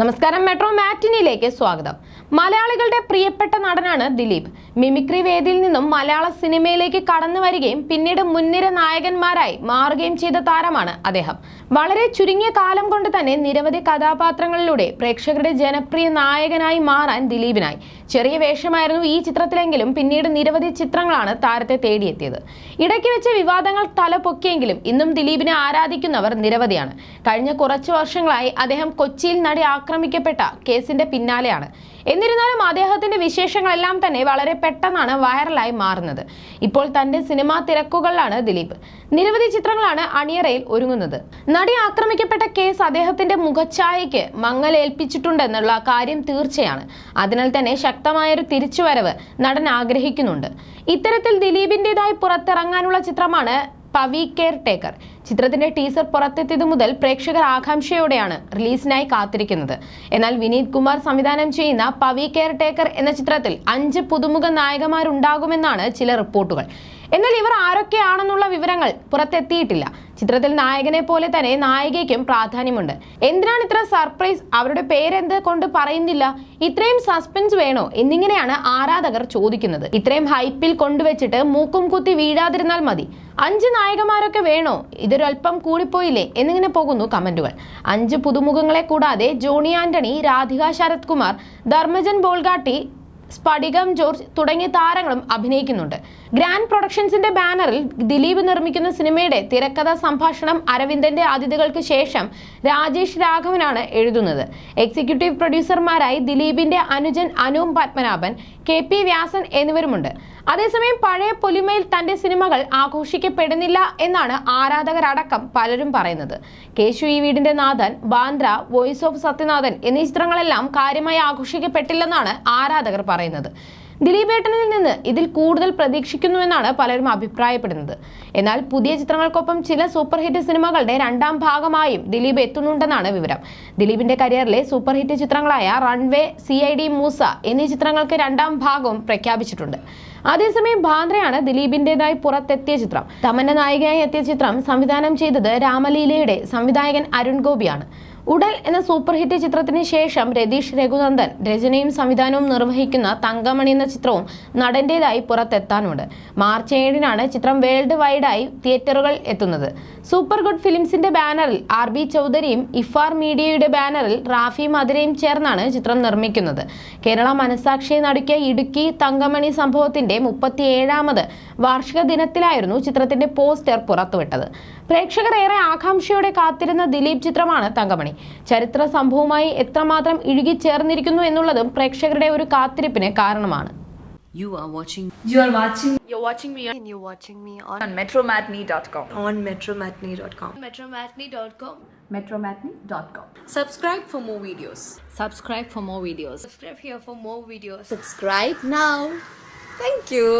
നമസ്കാരം. മെട്രോ മാറ്റിനിയിലേക്ക് സ്വാഗതം. മലയാളികളുടെ പ്രിയപ്പെട്ട നടനാണ് ദിലീപ്. മിമിക്രി വേദിയിൽ നിന്നും മലയാള സിനിമയിലേക്ക് കടന്നു വരികയും പിന്നീട് മുൻനിര നായകന്മാരായി മാറുകയും ചെയ്ത താരമാണ് അദ്ദേഹം. വളരെ ചുരുങ്ങിയ കാലം കൊണ്ട് തന്നെ നിരവധി കഥാപാത്രങ്ങളിലൂടെ പ്രേക്ഷകരുടെ ജനപ്രിയ നായകനായി മാറാൻ ദിലീപിനായി. ചെറിയ വേഷമായിരുന്നു ഈ ചിത്രത്തിലെങ്കിലും പിന്നീട് നിരവധി ചിത്രങ്ങളാണ് താരത്തെ തേടിയെത്തിയത്. ഇടയ്ക്ക് വെച്ച് വിവാദങ്ങൾ തലപൊക്കിയെങ്കിലും ഇന്നും ദിലീപിനെ ആരാധിക്കുന്നവർ നിരവധിയാണ്. കഴിഞ്ഞ കുറച്ചു വർഷങ്ങളായി അദ്ദേഹം കൊച്ചിയിൽ നടി ആക്രമിക്കപ്പെട്ട കേസിന്റെ പിന്നാലെയാണ്. എന്നിരുന്നാലും അദ്ദേഹത്തിന്റെ വിശേഷങ്ങളെല്ലാം തന്നെ വളരെ പെട്ടെന്നാണ് വൈറലായി മാറുന്നത്. ഇപ്പോൾ തന്റെ സിനിമാ തിരക്കുകളിലാണ് ദിലീപ്. നിരവധി ചിത്രങ്ങളാണ് അണിയറയിൽ ഒരുങ്ങുന്നത്. നടി ആക്രമിക്കപ്പെട്ട കേസ് അദ്ദേഹത്തിന്റെ മുഖഛായയ്ക്ക് മങ്ങലേൽപ്പിച്ചിട്ടുണ്ടെന്നുള്ള കാര്യം തീർച്ചയാണ്. അതിനാൽ തന്നെ ശക്തമായൊരു തിരിച്ചുവരവ് നടൻ ആഗ്രഹിക്കുന്നുണ്ട്. ഇത്തരത്തിൽ ദിലീപിന്റേതായി പുറത്തിറങ്ങാനുള്ള ചിത്രമാണ് പവി കെയർ ടേക്കർ ചിത്രത്തിന്റെ ടീസർ പുറത്തെത്തിയത് മുതൽ പ്രേക്ഷകർ ആകാംക്ഷയോടെയാണ് റിലീസിനായി കാത്തിരിക്കുന്നത്. എന്നാൽ വിനീത് കുമാർ സംവിധാനം ചെയ്യുന്ന പവി കെയർ ടേക്കർ എന്ന ചിത്രത്തിൽ അഞ്ച് പുതുമുഖ നായകന്മാരുണ്ടാകുമെന്നാണ് ചില റിപ്പോർട്ടുകൾ. എന്നാൽ ഇവർ ആരൊക്കെയാണെന്നുള്ള വിവരങ്ങൾ പുറത്തെത്തിയിട്ടില്ല. ചിത്രത്തിൽ നായകനെ പോലെ തന്നെ നായികയ്ക്കും പ്രാധാന്യമുണ്ട്. എന്തിനാണ് ഇത്ര സർപ്രൈസ്? അവരുടെ പേരെന്ത് കൊണ്ട് പറയുന്നില്ല? ഇത്രയും സസ്പെൻസ് വേണോ? എന്നിങ്ങനെയാണ് ആരാധകർ ചോദിക്കുന്നത്. ഇത്രയും ഹൈപ്പിൽ കൊണ്ടുവച്ചിട്ട് മൂക്കും കുത്തി വീഴാതിരുന്നാൽ മതി. അഞ്ച് നായകന്മാരൊക്കെ വേണോ? ഇതൊരൽപ്പം കൂടിപ്പോയില്ലേ? എന്നിങ്ങനെ പോകുന്നു കമന്റുകൾ. അഞ്ച് പുതുമുഖങ്ങളെ കൂടാതെ ജോണി ആന്റണി രാധിക ശരത് കുമാർ ധർമ്മജൻ ബോൾഗാട്ടി സ്ഫടികം ജോർജ് തുടങ്ങിയ താരങ്ങളും അഭിനയിക്കുന്നുണ്ട്. ഗ്രാൻഡ് പ്രൊഡക്ഷൻസിന്റെ ബാനറിൽ ദിലീപ് നിർമ്മിക്കുന്ന സിനിമയുടെ തിരക്കഥ സംഭാഷണം അരവിന്ദന്റെ അതിഥികൾക്ക് ശേഷം രാജേഷ് രാഘവനാണ് എഴുതുന്നത്. എക്സിക്യൂട്ടീവ് പ്രൊഡ്യൂസർമാരായി ദിലീപിന്റെ അനുജൻ അനൂപ് പത്മനാഭൻ കെ പി വ്യാസൻ എന്നിവരുമുണ്ട്. അതേസമയം പഴയ പൊലിമയിൽ തന്റെ സിനിമകൾ ആഘോഷിക്കപ്പെടുന്നില്ല എന്നാണ് ആരാധകരടക്കം പലരും പറയുന്നത്. കേശു ഈ വീടിന്റെ നാഥൻ ബാന്ദ്ര വോയിസ് ഓഫ് സത്യനാഥൻ എന്നീ ചിത്രങ്ങളെല്ലാം കാര്യമായി ആഘോഷിക്കപ്പെട്ടില്ലെന്നാണ് ആരാധകർ പറയുന്നത്. ദിലീപേട്ടനിൽ നിന്ന് ഇതിൽ കൂടുതൽ പ്രതീക്ഷിക്കുന്നുവെന്നാണ് പലരും അഭിപ്രായപ്പെടുന്നത്. എന്നാൽ പുതിയ ചിത്രങ്ങൾക്കൊപ്പം ചില സൂപ്പർ ഹിറ്റ് സിനിമകളുടെ രണ്ടാം ഭാഗമായും ദിലീപ് എത്തുന്നുണ്ടെന്നാണ് വിവരം. ദിലീപിന്റെ കരിയറിലെ super hit ചിത്രങ്ങളായ runway C I D Moosa എന്നീ ചിത്രങ്ങൾക്ക് രണ്ടാം ഭാഗവും പ്രഖ്യാപിച്ചിട്ടുണ്ട്. അതേസമയം ബാന്ദ്രയാണ് ദിലീപിന്റേതായി പുറത്തെത്തിയ ചിത്രം. തമന്ന നായികയായി എത്തിയ ചിത്രം സംവിധാനം ചെയ്തത് രാമലീലയുടെ സംവിധായകൻ അരുൺ ഗോപിയാണ്. ഉടൽ എന്ന സൂപ്പർ ഹിറ്റ് ചിത്രത്തിന് ശേഷം രതീഷ് രഘുനന്ദൻ രചനയും സംവിധാനവും നിർവഹിക്കുന്ന തങ്കമണി എന്ന ചിത്രവും നടന്റേതായി പുറത്തെത്താനുണ്ട്. മാർച്ച് ഏഴിനാണ് ചിത്രം വേൾഡ് വൈഡായി തിയേറ്ററുകൾ എത്തുന്നത്. സൂപ്പർ ഗുഡ് ഫിലിംസിന്റെ ബാനറിൽ ആർ ബി ചൗധരിയും ഇഫാർ മീഡിയയുടെ ബാനറിൽ റാഫി മധുരയും ചേർന്നാണ് ചിത്രം നിർമ്മിക്കുന്നത്. കേരള മനസാക്ഷിയെ നടുക്കിയ ഇടുക്കി തങ്കമണി സംഭവത്തിന്റെ മുപ്പത്തിയേഴാമത് വാർഷിക ദിനത്തിലായിരുന്നു ചിത്രത്തിന്റെ പോസ്റ്റർ പുറത്തുവിട്ടത്. പ്രേക്ഷകർ ഏറെ ആകാംക്ഷയോടെ കാത്തിരുന്ന ദിലീപ് ചിത്രമാണ് തങ്കമണി. ചരിത്ര സംഭവവുമായി എത്രമാത്രം ഇഴുകിച്ചേർന്നിരിക്കുന്നു എന്നുള്ളതും പ്രേക്ഷകരുടെ ഒരു കാത്തിരിപ്പിന് കാരണമാണ് You are watching You are watching You're watching me and you're watching me on, on metromatney.com. on metromatney.com. metromatney.com. Metromatney.com. Subscribe for more videos. Subscribe for more videos. Subscribe here for more videos. Subscribe now. Thank you.